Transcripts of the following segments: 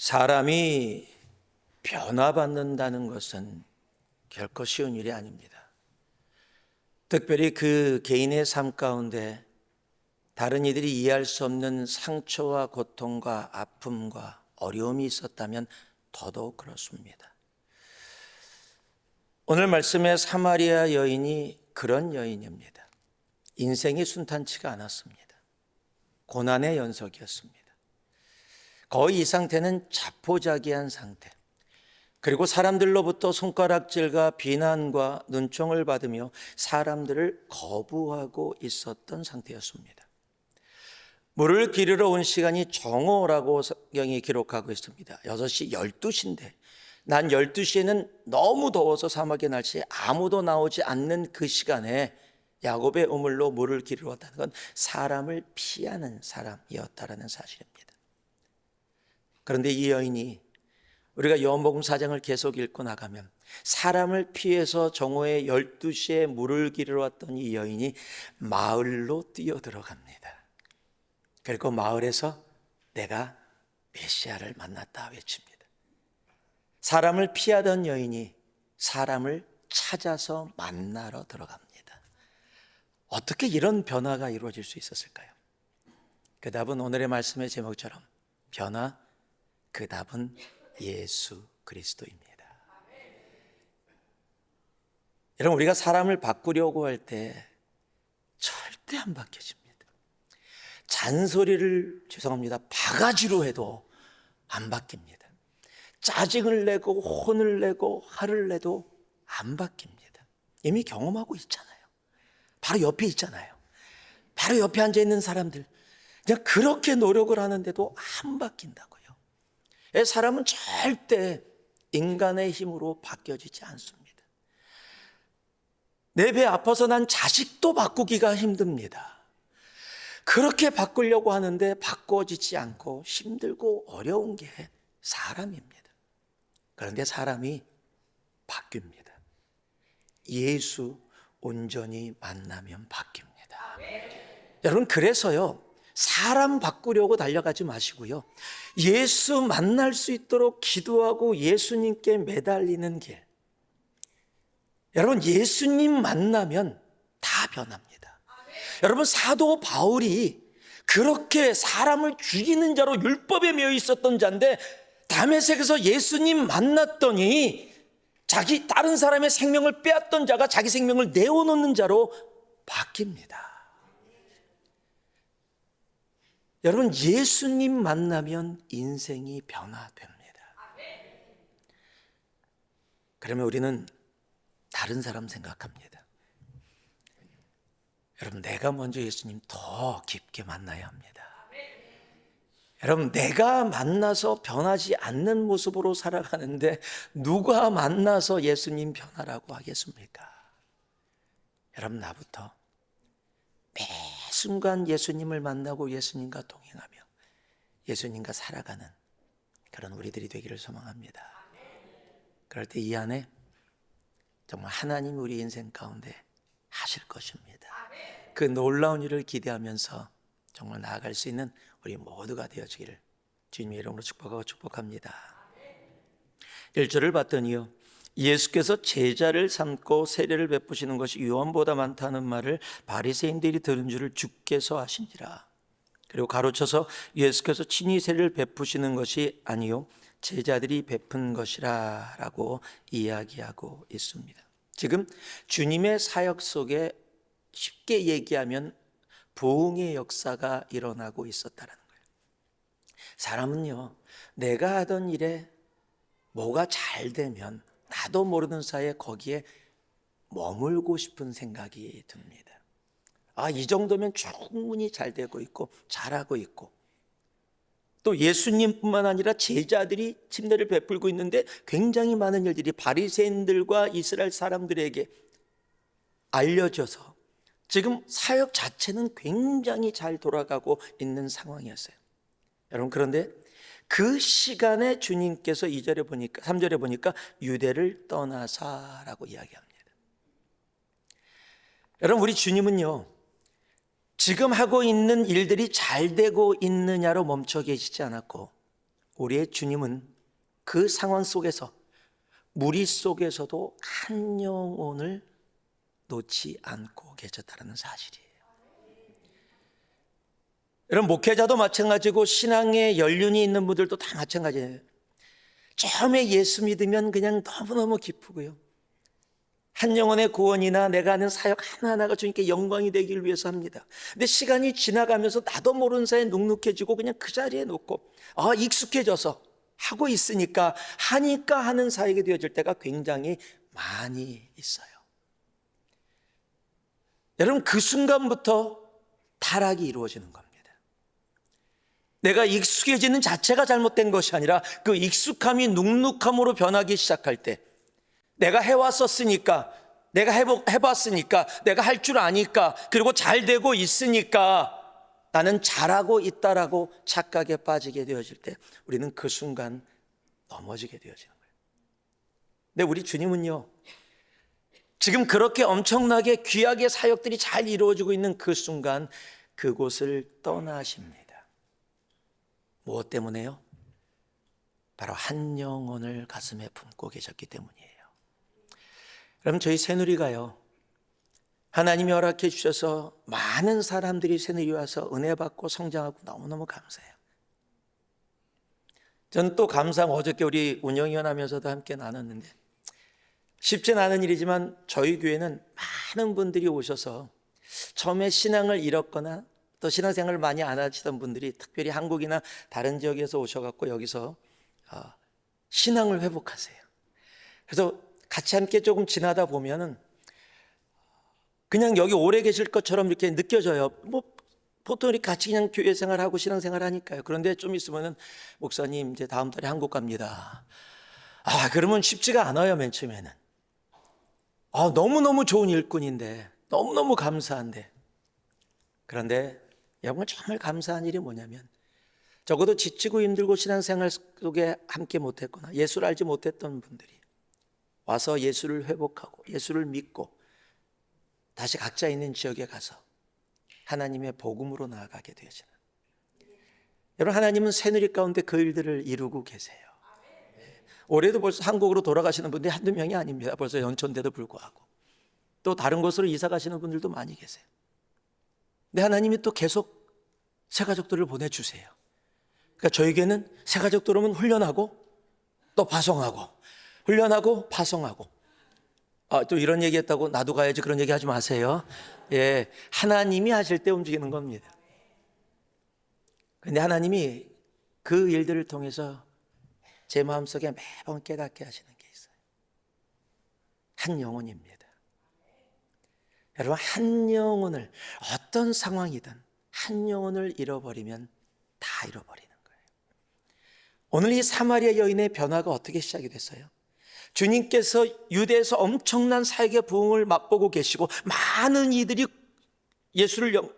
사람이 변화받는다는 것은 결코 쉬운 일이 아닙니다. 특별히 그 개인의 삶 가운데 다른 이들이 이해할 수 없는 상처와 고통과 아픔과 어려움이 있었다면 더더욱 그렇습니다. 오늘 말씀의 사마리아 여인이 그런 여인입니다. 인생이 순탄치가 않았습니다. 고난의 연속이었습니다. 거의 이 상태는 자포자기한 상태. 그리고 사람들로부터 손가락질과 비난과 눈총을 받으며 사람들을 거부하고 있었던 상태였습니다. 물을 기르러 온 시간이 정오라고 성경이 기록하고 있습니다. 6시, 12시인데 난 12시에는 너무 더워서 사막의 날씨에 아무도 나오지 않는 그 시간에 야곱의 우물로 물을 기르러 왔다는 건 사람을 피하는 사람이었다라는 사실입니다. 그런데 이 여인이 우리가 요한복음 4장을 계속 읽고 나가면 사람을 피해서 정오에 12시에 물을 기르러 왔던 이 여인이 마을로 뛰어들어갑니다. 그리고 마을에서 내가 메시아를 만났다 외칩니다. 사람을 피하던 여인이 사람을 찾아서 만나러 들어갑니다. 어떻게 이런 변화가 이루어질 수 있었을까요? 그 답은 오늘의 말씀의 제목처럼 변화, 그 답은 예수 그리스도입니다. 여러분, 우리가 사람을 바꾸려고 할 때 절대 안 바뀌어집니다. 잔소리를 죄송합니다. 바가지로 해도 안 바뀝니다. 짜증을 내고 혼을 내고 화를 내도 안 바뀝니다. 이미 경험하고 있잖아요. 바로 옆에 있잖아요. 바로 옆에 앉아 있는 사람들. 그냥 그렇게 노력을 하는데도 안 바뀐다고요. 예, 사람은 절대 인간의 힘으로 바뀌어지지 않습니다. 내 배 아파서 난 자식도 바꾸기가 힘듭니다. 그렇게 바꾸려고 하는데 바꿔지지 않고 힘들고 어려운 게 사람입니다. 그런데 사람이 바뀝니다. 예수 온전히 만나면 바뀝니다. 여러분, 그래서요, 사람 바꾸려고 달려가지 마시고요. 예수 만날 수 있도록 기도하고 예수님께 매달리는 길. 여러분, 예수님 만나면 다 변합니다. 여러분, 사도 바울이 그렇게 사람을 죽이는 자로 율법에 매여 있었던 자인데 담에색에서 예수님 만났더니 자기 다른 사람의 생명을 빼앗던 자가 자기 생명을 내어놓는 자로 바뀝니다. 여러분, 예수님 만나면 인생이 변화됩니다. 그러면 우리는 다른 사람 생각합니다. 여러분, 내가 먼저 예수님 더 깊게 만나야 합니다. 여러분, 내가 만나서 변하지 않는 모습으로 살아가는데 누가 만나서 예수님 변하라고 하겠습니까? 여러분, 나부터 매 순간 예수님을 만나고 예수님과 동행하며 예수님과 살아가는 그런 우리들이 되기를 소망합니다. 그럴 때 이 안에 정말 하나님 우리 인생 가운데 하실 것입니다. 그 놀라운 일을 기대하면서 정말 나아갈 수 있는 우리 모두가 되어지기를 주님의 이름으로 축복하고 축복합니다. 1절을 봤더니요. 예수께서 제자를 삼고 세례를 베푸시는 것이 요한보다 많다는 말을 바리새인들이 들은 줄을 주께서 하신지라. 그리고 가로쳐서 예수께서 친히 세례를 베푸시는 것이 아니요 제자들이 베푼 것이라라고 이야기하고 있습니다. 지금 주님의 사역 속에 쉽게 얘기하면 부흥의 역사가 일어나고 있었다는 거예요. 사람은요, 내가 하던 일에 뭐가 잘 되면 나도 모르는 사이에 거기에 머물고 싶은 생각이 듭니다. 아, 이 정도면 충분히 잘 되고 있고 잘하고 있고 또 예수님뿐만 아니라 제자들이 침례를 베풀고 있는데 굉장히 많은 일들이 바리새인들과 이스라엘 사람들에게 알려져서 지금 사역 자체는 굉장히 잘 돌아가고 있는 상황이었어요. 여러분 그런데 그 시간에 주님께서 2절에 보니까 3절에 보니까 유대를 떠나사라고 이야기합니다. 여러분 우리 주님은요. 지금 하고 있는 일들이 잘 되고 있느냐로 멈춰 계시지 않았고 우리의 주님은 그 상황 속에서 무리 속에서도 한 영혼을 놓지 않고 계셨다는 사실이에요. 여러분 목회자도 마찬가지고 신앙에 연륜이 있는 분들도 다 마찬가지예요. 처음에 예수 믿으면 그냥 너무너무 기쁘고요. 한 영혼의 구원이나 내가 하는 사역 하나하나가 주님께 영광이 되기를 위해서 합니다. 근데 시간이 지나가면서 나도 모르는 사이에 눅눅해지고 그냥 그 자리에 놓고 아 익숙해져서 하고 있으니까 하니까 하는 사역이 되어질 때가 굉장히 많이 있어요. 여러분 그 순간부터 타락이 이루어지는 겁니다. 내가 익숙해지는 자체가 잘못된 것이 아니라 그 익숙함이 눅눅함으로 변하기 시작할 때 내가 해왔었으니까 내가 해보, 해봤으니까 내가 할 줄 아니까 그리고 잘 되고 있으니까 나는 잘하고 있다라고 착각에 빠지게 되어질 때 우리는 그 순간 넘어지게 되어지는 거예요. 근데 우리 주님은요, 지금 그렇게 엄청나게 귀하게 사역들이 잘 이루어지고 있는 그 순간 그곳을 떠나십니다. 무엇 때문에요? 바로 한 영혼을 가슴에 품고 계셨기 때문이에요. 그럼 저희 새누리가요, 하나님이 허락해 주셔서 많은 사람들이 새누리 와서 은혜 받고 성장하고 너무너무 감사해요. 저는 또 감사한 어저께 우리 운영위원 하면서도 함께 나눴는데 쉽진 않은 일이지만 저희 교회는 많은 분들이 오셔서 처음에 신앙을 잃었거나 또 신앙생활을 많이 안 하시던 분들이 특별히 한국이나 다른 지역에서 오셔갖고 여기서 어, 신앙을 회복하세요. 그래서 같이 함께 조금 지나다 보면은 그냥 여기 오래 계실 것처럼 이렇게 느껴져요. 뭐 보통 이렇게 같이 그냥 교회 생활하고 신앙생활 하니까요. 그런데 좀 있으면은 목사님 이제 다음 달에 한국 갑니다. 아 그러면 쉽지가 않아요 맨 처음에는. 아 너무 너무 좋은 일꾼인데 너무 너무 감사한데 그런데 여러분 정말 감사한 일이 뭐냐면 적어도 지치고 힘들고 신앙생활 속에 함께 못했거나 예수를 알지 못했던 분들이 와서 예수를 회복하고 예수를 믿고 다시 각자 있는 지역에 가서 하나님의 복음으로 나아가게 되어지는 여러분 하나님은 새누리 가운데 그 일들을 이루고 계세요. 예. 올해도 벌써 한국으로 돌아가시는 분들이 한두 명이 아닙니다. 벌써 연초인데도 불구하고 또 다른 곳으로 이사 가시는 분들도 많이 계세요. 근데 하나님이 또 계속 새 가족들을 보내주세요. 그러니까 저에게는 새 가족들 오면 훈련하고 또 파송하고 훈련하고 파송하고 아, 또 이런 얘기 했다고 나도 가야지 그런 얘기 하지 마세요. 예. 하나님이 하실 때 움직이는 겁니다. 근데 하나님이 그 일들을 통해서 제 마음속에 매번 깨닫게 하시는 게 있어요. 한 영혼입니다. 여러분, 한 영혼을 어떤 상황이든 한 영혼을 잃어버리면 다 잃어버리는 거예요. 오늘 이 사마리아 여인의 변화가 어떻게 시작이 됐어요? 주님께서 유대에서 엄청난 사역의 부흥을 맛보고 계시고 많은 이들이 예수를 영,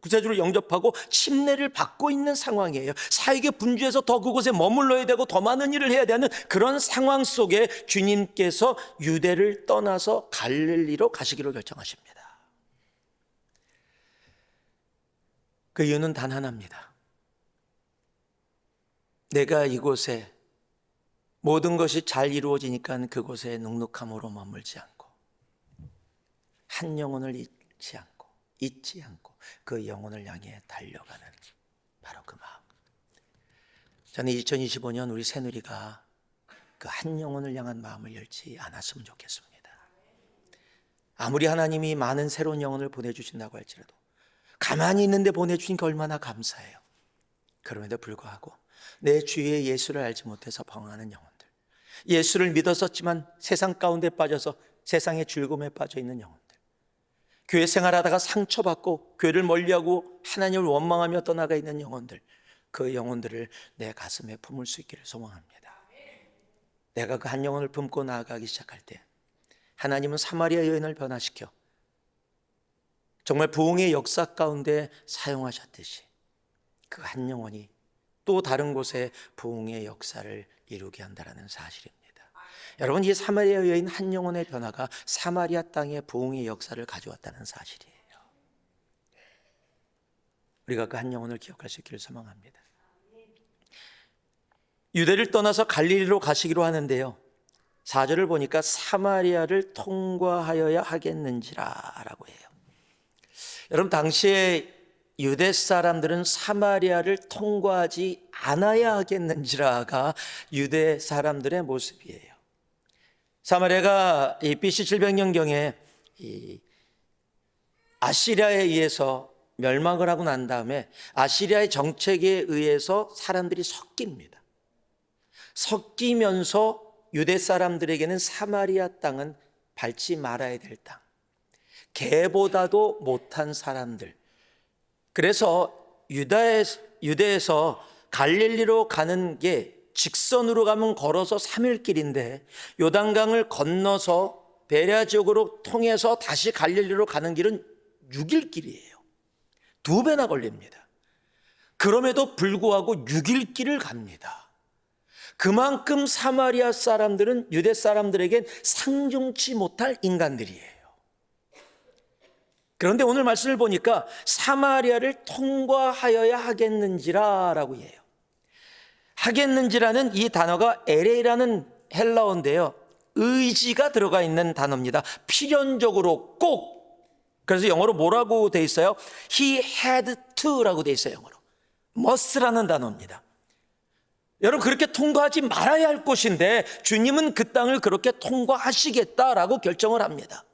구세주를 영접하고 침례를 받고 있는 상황이에요. 사역의 분주해서 더 그곳에 머물러야 되고 더 많은 일을 해야 되는 그런 상황 속에 주님께서 유대를 떠나서 갈릴리로 가시기로 결정하십니다. 그 이유는 단 하나입니다. 내가 이곳에 모든 것이 잘 이루어지니까 그곳에 눅눅함으로 머물지 않고 한 영혼을 잃지 않고 잊지 않고 그 영혼을 향해 달려가는 바로 그 마음. 저는 2025년 우리 새누리가 그 한 영혼을 향한 마음을 열지 않았으면 좋겠습니다. 아무리 하나님이 많은 새로운 영혼을 보내주신다고 할지라도 가만히 있는데 보내주신 게 얼마나 감사해요. 그럼에도 불구하고 내 주위에 예수를 알지 못해서 방황하는 영혼들, 예수를 믿었었지만 세상 가운데 빠져서 세상의 즐거움에 빠져 있는 영혼들, 교회 생활하다가 상처받고 교회를 멀리하고 하나님을 원망하며 떠나가 있는 영혼들, 그 영혼들을 내 가슴에 품을 수 있기를 소망합니다. 내가 그 한 영혼을 품고 나아가기 시작할 때 하나님은 사마리아 여인을 변화시켜 정말 부흥의 역사 가운데 사용하셨듯이 그 한 영혼이 또 다른 곳에 부흥의 역사를 이루게 한다는 사실입니다. 여러분 이 사마리아 여인 한 영혼의 변화가 사마리아 땅에 부흥의 역사를 가져왔다는 사실이에요. 우리가 그 한 영혼을 기억할 수 있기를 소망합니다. 유대를 떠나서 갈릴리로 가시기로 하는데요. 4절을 보니까 사마리아를 통과하여야 하겠는지라라고 해요. 여러분 당시에 유대 사람들은 사마리아를 통과하지 않아야 하겠는지라가 유대 사람들의 모습이에요. 사마리아가 이 BC 700년경에 이 아시리아에 의해서 멸망을 하고 난 다음에 아시리아의 정책에 의해서 사람들이 섞입니다. 섞이면서 유대 사람들에게는 사마리아 땅은 밟지 말아야 될 땅. 개보다도 못한 사람들. 그래서 유다에, 유대에서 갈릴리로 가는 게 직선으로 가면 걸어서 3일 길인데 요단강을 건너서 베레아 지역으로 통해서 다시 갈릴리로 가는 길은 6일 길이에요. 두 배나 걸립니다. 그럼에도 불구하고 6일 길을 갑니다. 그만큼 사마리아 사람들은 유대 사람들에겐 상종치 못할 인간들이에요. 그런데 오늘 말씀을 보니까 사마리아를 통과하여야 하겠는지라라고 해요. 하겠는지라는 이 단어가 에레라는 헬라어인데요. 의지가 들어가 있는 단어입니다. 필연적으로 꼭. 그래서 영어로 뭐라고 돼 있어요? He had to라고 돼 있어요. 영어로. must라는 단어입니다. 여러분 그렇게 통과하지 말아야 할 곳인데 주님은 그 땅을 그렇게 통과하시겠다라고 결정을 합니다.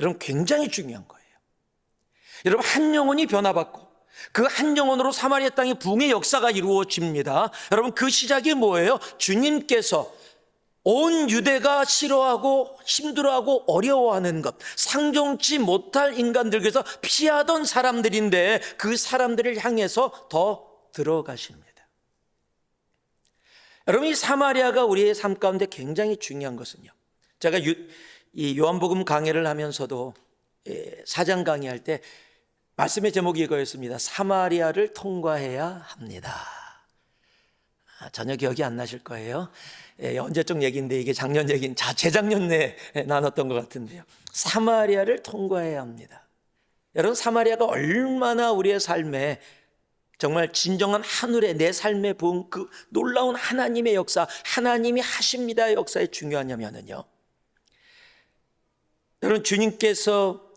여러분 굉장히 중요한 거예요. 여러분 한 영혼이 변화받고 그 한 영혼으로 사마리아 땅의 붕의 역사가 이루어집니다. 여러분 그 시작이 뭐예요? 주님께서 온 유대가 싫어하고 힘들어하고 어려워하는 것, 상종치 못할 인간들께서 피하던 사람들인데 그 사람들을 향해서 더 들어가십니다. 여러분 이 사마리아가 우리의 삶 가운데 굉장히 중요한 것은요. 제가 유, 이 요한복음 강해를 하면서도 예, 사장 강의할 때 말씀의 제목이 이거였습니다. 사마리아를 통과해야 합니다. 아, 전혀 기억이 안 나실 거예요. 예, 언제적 얘기인데 이게 작년 얘기인 자 재작년에 나눴던 것 같은데요. 사마리아를 통과해야 합니다. 여러분 사마리아가 얼마나 우리의 삶에 정말 진정한 하늘의 내 삶에 부은 그 놀라운 하나님의 역사, 하나님이 하십니다의 역사에 중요하냐면은요. 여러분 주님께서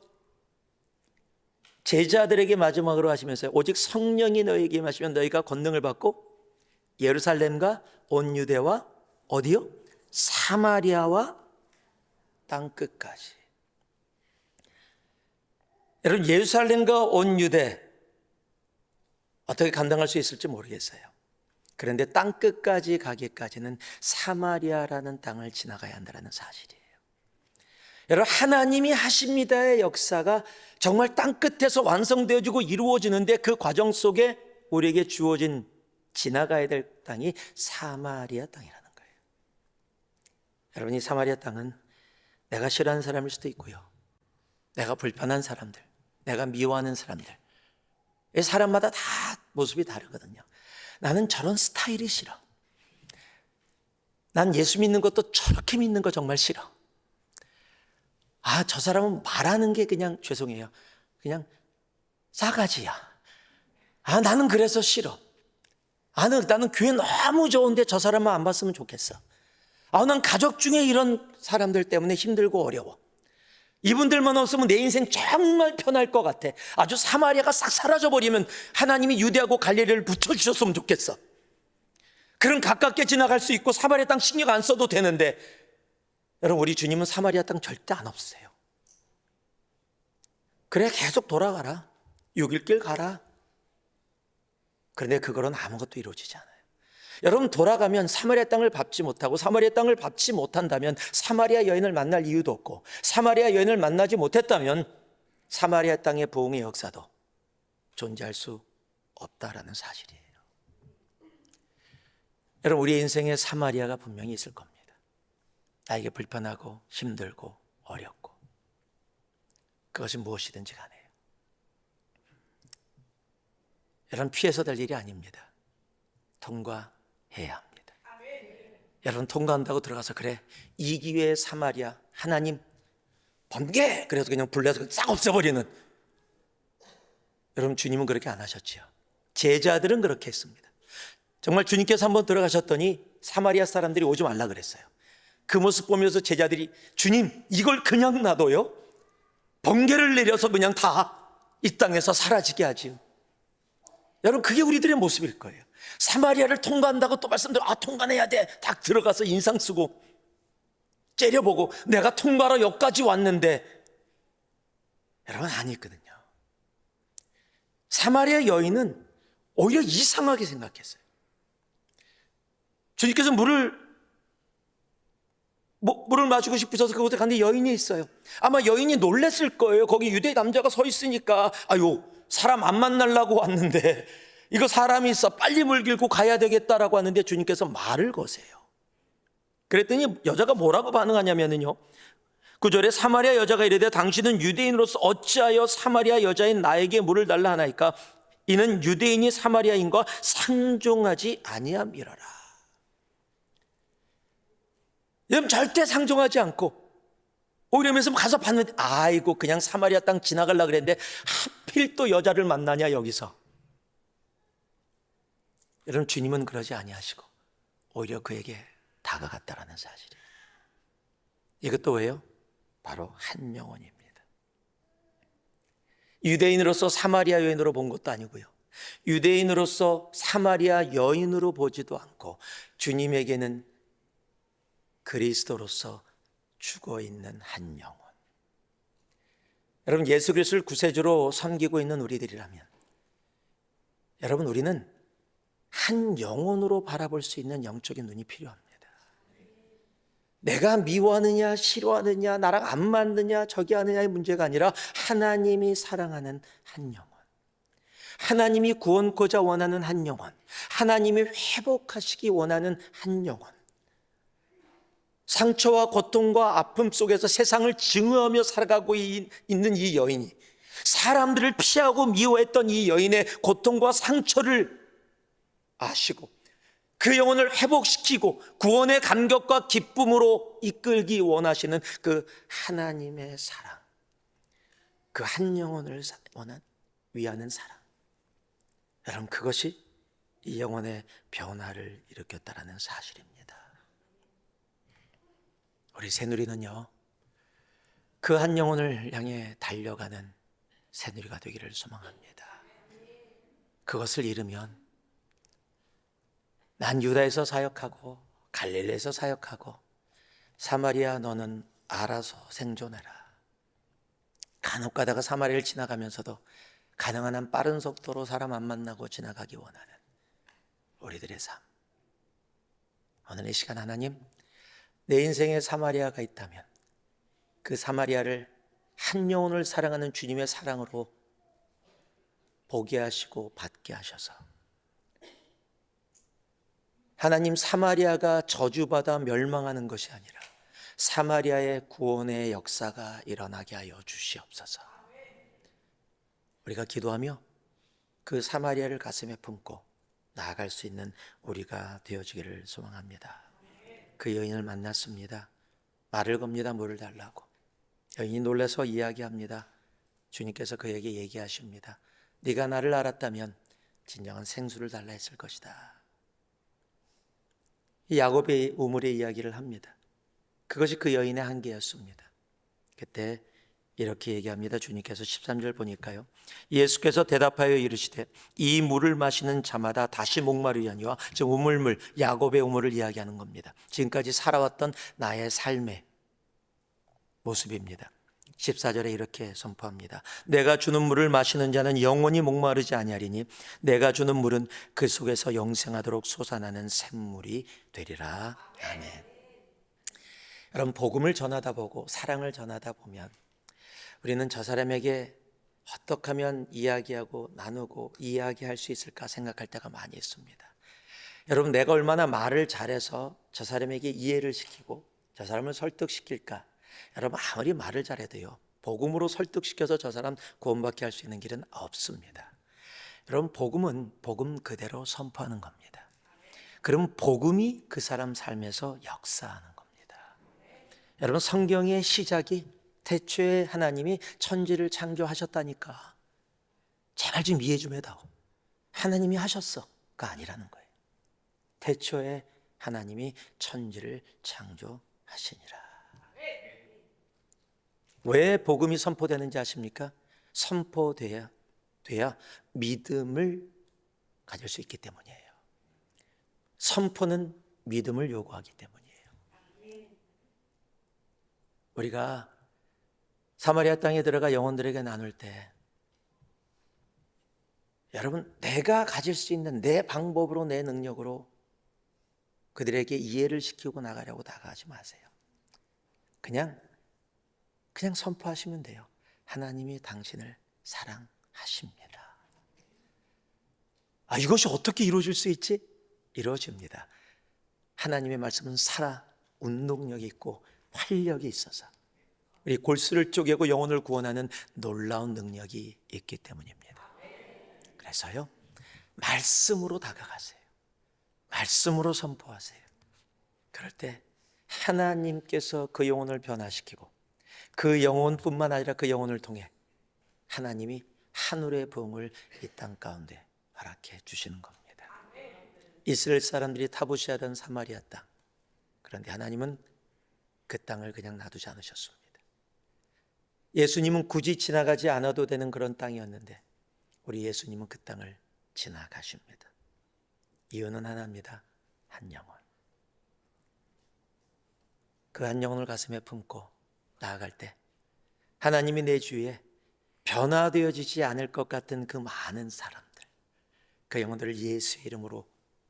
제자들에게 마지막으로 하시면서 오직 성령이 너에게 임하시면 너희가 권능을 받고 예루살렘과 온 유대와 어디요? 사마리아와 땅 끝까지. 여러분 예루살렘과 온 유대 어떻게 감당할 수 있을지 모르겠어요. 그런데 땅 끝까지 가기까지는 사마리아라는 땅을 지나가야 한다는 사실이에요. 여러분 하나님이 하십니다의 역사가 정말 땅 끝에서 완성되어지고 이루어지는데 그 과정 속에 우리에게 주어진 지나가야 될 땅이 사마리아 땅이라는 거예요. 여러분 이 사마리아 땅은 내가 싫어하는 사람일 수도 있고요. 내가 불편한 사람들, 내가 미워하는 사람들. 사람마다 다 모습이 다르거든요. 나는 저런 스타일이 싫어. 난 예수 믿는 것도 저렇게 믿는 거 정말 싫어. 아, 저 사람은 말하는 게 그냥 죄송해요. 그냥 싸가지야. 아, 나는 그래서 싫어. 아, 나는 교회 너무 좋은데 저 사람만 안 봤으면 좋겠어. 아, 난 가족 중에 이런 사람들 때문에 힘들고 어려워. 이분들만 없으면 내 인생 정말 편할 것 같아. 아주 사마리아가 싹 사라져 버리면 하나님이 유대하고 갈릴리를 붙여주셨으면 좋겠어. 그럼 가깝게 지나갈 수 있고 사마리아 땅 신경 안 써도 되는데 여러분 우리 주님은 사마리아 땅 절대 안 없으세요. 그래 계속 돌아가라. 6일 길 가라. 그런데 그거는 아무것도 이루어지지 않아요. 여러분 돌아가면 사마리아 땅을 밟지 못하고 사마리아 땅을 밟지 못한다면 사마리아 여인을 만날 이유도 없고 사마리아 여인을 만나지 못했다면 사마리아 땅의 부흥의 역사도 존재할 수 없다라는 사실이에요. 여러분 우리 인생에 사마리아가 분명히 있을 겁니다. 나에게 불편하고 힘들고 어렵고 그것이 무엇이든지 간에요. 여러분 피해서 될 일이 아닙니다. 통과해야 합니다. 여러분 통과한다고 들어가서 그래 이 기회에 사마리아 하나님 번개 그래서 그냥 불러서 싹 없애버리는 여러분 주님은 그렇게 안 하셨지요. 제자들은 그렇게 했습니다. 정말 주님께서 한번 들어가셨더니 사마리아 사람들이 오지 말라 그랬어요. 그 모습 보면서 제자들이 주님 이걸 그냥 놔둬요? 번개를 내려서 그냥 다 이 땅에서 사라지게 하지요. 여러분 그게 우리들의 모습일 거예요. 사마리아를 통과한다고 또 말씀드려 아 통과해야 돼. 딱 들어가서 인상 쓰고 째려보고 내가 통과로 여기까지 왔는데 여러분 아니거든요. 사마리아 여인은 오히려 이상하게 생각했어요. 주님께서 물을 뭐, 물을 마시고 싶으셔서 그곳에 갔는데 여인이 있어요. 아마 여인이 놀랬을 거예요. 거기 유대 남자가 서 있으니까 아유 사람 안 만나려고 왔는데 이거 사람이 있어 빨리 물 길고 가야 되겠다라고 하는데 주님께서 말을 거세요. 그랬더니 여자가 뭐라고 반응하냐면요. 구절에 사마리아 여자가 이르되 당신은 유대인으로서 어찌하여 사마리아 여자인 나에게 물을 달라 하나이까 이는 유대인이 사마리아인과 상종하지 아니함이라라. 여러분 절대 상종하지 않고 오히려 면서 가서 봤는데 아이고 그냥 사마리아 땅 지나가려 그랬는데 하필 또 여자를 만나냐 여기서. 여러분 주님은 그러지 아니하시고 오히려 그에게 다가갔다라는 사실이에요. 이것도 왜요? 바로 한 영혼입니다. 유대인으로서 사마리아 여인으로 본 것도 아니고요. 유대인으로서 사마리아 여인으로 보지도 않고 주님에게는 그리스도로서 죽어 있는 한 영혼. 여러분 예수 그리스도를 구세주로 섬기고 있는 우리들이라면 여러분 우리는 한 영혼으로 바라볼 수 있는 영적인 눈이 필요합니다. 내가 미워하느냐 싫어하느냐 나랑 안 맞느냐 저기 하느냐의 문제가 아니라 하나님이 사랑하는 한 영혼. 하나님이 구원코자 원하는 한 영혼. 하나님이 회복하시기 원하는 한 영혼. 상처와 고통과 아픔 속에서 세상을 증오하며 살아가고 있는 이 여인이 사람들을 피하고 미워했던 이 여인의 고통과 상처를 아시고 그 영혼을 회복시키고 구원의 감격과 기쁨으로 이끌기 원하시는 그 하나님의 사랑. 그 한 영혼을 원한 위하는 사랑. 여러분 그것이 이 영혼의 변화를 일으켰다라는 사실입니다. 우리 새누리는요. 그 한 영혼을 향해 달려가는 새누리가 되기를 소망합니다. 그것을 잃으면 난 유다에서 사역하고 갈릴리에서 사역하고 사마리아 너는 알아서 생존해라. 간혹 가다가 사마리아를 지나가면서도 가능한 한 빠른 속도로 사람 안 만나고 지나가기 원하는 우리들의 삶. 오늘 이 시간 하나님 내 인생에 사마리아가 있다면 그 사마리아를 한 영혼을 사랑하는 주님의 사랑으로 보게 하시고 받게 하셔서 하나님 사마리아가 저주받아 멸망하는 것이 아니라 사마리아의 구원의 역사가 일어나게 하여 주시옵소서. 우리가 기도하며 그 사마리아를 가슴에 품고 나아갈 수 있는 우리가 되어지기를 소망합니다. 그 여인을 만났습니다. 말을 겁니다. 물을 달라고. 여인이 놀라서 이야기합니다. 주님께서 그에게 얘기하십니다. 네가 나를 알았다면 진정한 생수를 달라 했을 것이다. 야곱의 우물의 이야기를 합니다. 그것이 그 여인의 한계였습니다. 그때 이렇게 얘기합니다. 주님께서 13절 보니까요. 예수께서 대답하여 이르시되 이 물을 마시는 자마다 다시 목마르려니와 즉 우물물 야곱의 우물을 이야기하는 겁니다. 지금까지 살아왔던 나의 삶의 모습입니다. 14절에 이렇게 선포합니다. 내가 주는 물을 마시는 자는 영원히 목마르지 아니하리니 내가 주는 물은 그 속에서 영생하도록 솟아나는 샘물이 되리라. 아멘. 여러분 복음을 전하다 보고 사랑을 전하다 보면 우리는 저 사람에게 어떻게 하면 이야기하고 나누고 이야기할 수 있을까 생각할 때가 많이 있습니다. 여러분, 내가 얼마나 말을 잘해서 저 사람에게 이해를 시키고 저 사람을 설득시킬까? 여러분, 아무리 말을 잘해도요, 복음으로 설득시켜서 저 사람 구원받게 할 수 있는 길은 없습니다. 여러분, 복음은 복음 그대로 선포하는 겁니다. 그럼 복음이 그 사람 삶에서 역사하는 겁니다. 여러분, 성경의 시작이 태초에 하나님이 천지를 창조하셨다니까. 제발 좀 이해 좀 해다오. 하나님이 하셨어가 아니라는 거예요. 태초에 하나님이 천지를 창조하시니라. 왜 복음이 선포되는지 아십니까? 선포돼야 돼야 믿음을 가질 수 있기 때문이에요. 선포는 믿음을 요구하기 때문이에요. 우리가 사마리아 땅에 들어가 영혼들에게 나눌 때 여러분 내가 가질 수 있는 내 방법으로 내 능력으로 그들에게 이해를 시키고 나가려고 나가지 마세요. 그냥 그냥 선포하시면 돼요. 하나님이 당신을 사랑하십니다. 아, 이것이 어떻게 이루어질 수 있지? 이루어집니다. 하나님의 말씀은 살아 운동력이 있고 활력이 있어서 우리 골수를 쪼개고 영혼을 구원하는 놀라운 능력이 있기 때문입니다. 그래서요, 말씀으로 다가가세요. 말씀으로 선포하세요. 그럴 때 하나님께서 그 영혼을 변화시키고 그 영혼뿐만 아니라 그 영혼을 통해 하나님이 하늘의 부흥을 이 땅 가운데 허락해 주시는 겁니다. 이스라엘 사람들이 타부시하던 사마리아 땅. 그런데 하나님은 그 땅을 그냥 놔두지 않으셨습니다. 예수님은 굳이 지나가지 않아도 되는 그런 땅이었는데 우리 예수님은 그 땅을 지나가십니다. 이유는 하나입니다. 한 영혼. 그 한 영혼을 가슴에 품고 나아갈 때 하나님이 내 주위에 변화되어지지 않을 것 같은 그 많은 사람들, 그 영혼들을 예수의 이름으로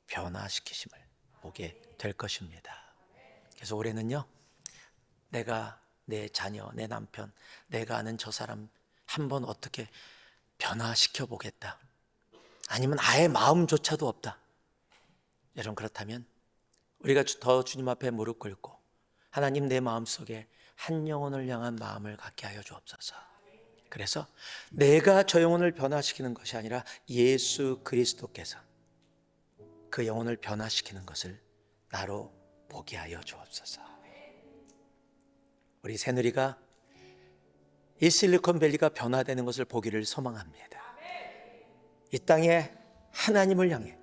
변화시키심을 보게 될 것입니다. 그래서 올해는요, 내가 내 자녀, 내 남편, 내가 아는 저 사람 한번 어떻게 변화시켜 보겠다. 아니면 아예 마음조차도 없다. 여러분 그렇다면 우리가 주- 더 주님 앞에 무릎 꿇고 하나님 내 마음 속에 한 영혼을 향한 마음을 갖게 하여 주옵소서. 그래서 내가 저 영혼을 변화시키는 것이 아니라 예수 그리스도께서 그 영혼을 변화시키는 것을 나로 보게 하여 주옵소서. 우리 새누리가 이 실리콘밸리가 변화되는 것을 보기를 소망합니다. 이 땅에 하나님을 향해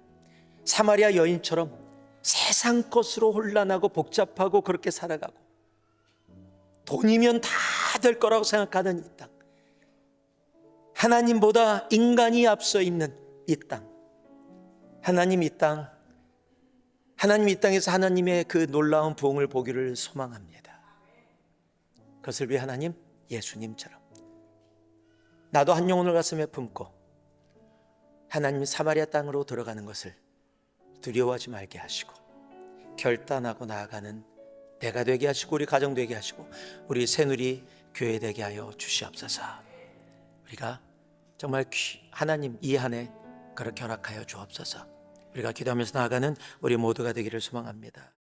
사마리아 여인처럼 세상 것으로 혼란하고 복잡하고 그렇게 살아가고 돈이면 다 될 거라고 생각하는 이 땅. 하나님보다 인간이 앞서 있는 이 땅. 하나님 이 땅. 하나님 이 땅에서 하나님의 그 놀라운 부흥을 보기를 소망합니다. 그것을 위해 하나님 예수님처럼 나도 한 영혼을 가슴에 품고 하나님 사마리아 땅으로 들어가는 것을 두려워하지 말게 하시고 결단하고 나아가는 내가 되게 하시고 우리 가정 되게 하시고 우리 새누리 교회 되게 하여 주시옵소서. 우리가 정말 귀- 하나님 이 한해 그렇게 허락하여 주옵소서. 우리가 기도하면서 나아가는 우리 모두가 되기를 소망합니다.